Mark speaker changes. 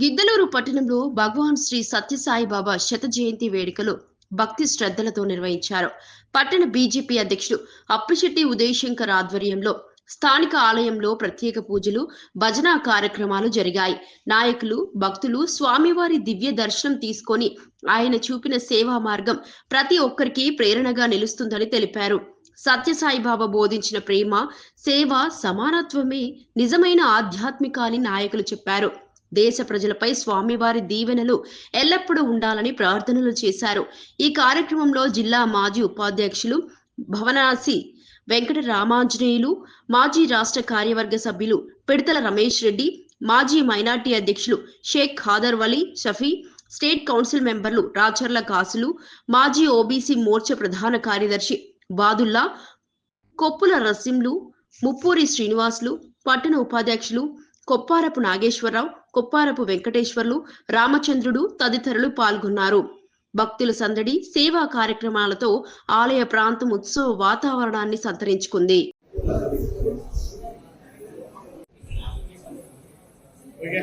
Speaker 1: గిద్దలూరు పట్టణంలో భగవాన్ శ్రీ సత్యసాయిబాబా శత జయంతి వేడుకలు భక్తి శ్రద్ధలతో నిర్వహించారు. పట్టణ బీజేపీ అధ్యక్షుడు అప్పిశెట్టి ఉదయశంకర్ ఆధ్వర్యంలో స్థానిక ఆలయంలో ప్రత్యేక పూజలు భజనా కార్యక్రమాలు జరిగాయి. నాయకులు భక్తులు స్వామివారి దివ్య దర్శనం తీసుకొని ఆయన చూపిన సేవా మార్గం ప్రతి ఒక్కరికి ప్రేరణగా నిలుస్తుందని తెలిపారు. సత్యసాయిబాబా బోధించిన ప్రేమ సేవ సమానత్వమే నిజమైన ఆధ్యాత్మిక అని నాయకులు చెప్పారు. దేశ ప్రజలపై స్వామివారి దీవెనలు ఎల్లప్పుడూ ఉండాలని ప్రార్థనలు చేశారు. ఈ కార్యక్రమంలో జిల్లా మాజీ ఉపాధ్యక్షులు భవనాసి వెంకట రామాంజనేయులు మాజీ రాష్ట్ర కార్యవర్గ సభ్యులు పిడతల రమేష్ రెడ్డి మాజీ మైనార్టీ అధ్యక్షులు షేక్ ఖాదర్ వలీ షఫీ స్టేట్ కౌన్సిల్ మెంబర్లు రాచర్ల కాసులు మాజీ ఓబీసీ మోర్చా ప్రధాన కార్యదర్శి బాదుల్లా కొప్పుల రసింలు ముప్పూరి శ్రీనివాసులు పట్టణ ఉపాధ్యక్షులు కొప్పారపు నాగేశ్వరరావు కొప్పారపు వెంకటేశ్వర్లు రామచంద్రుడు తదితరులు పాల్గొన్నారు. భక్తుల సందడి సేవా కార్యక్రమాలతో ఆలయ ప్రాంతం ఉత్సవ వాతావరణాన్ని సంతరించుకుంది.
Speaker 2: ఓకే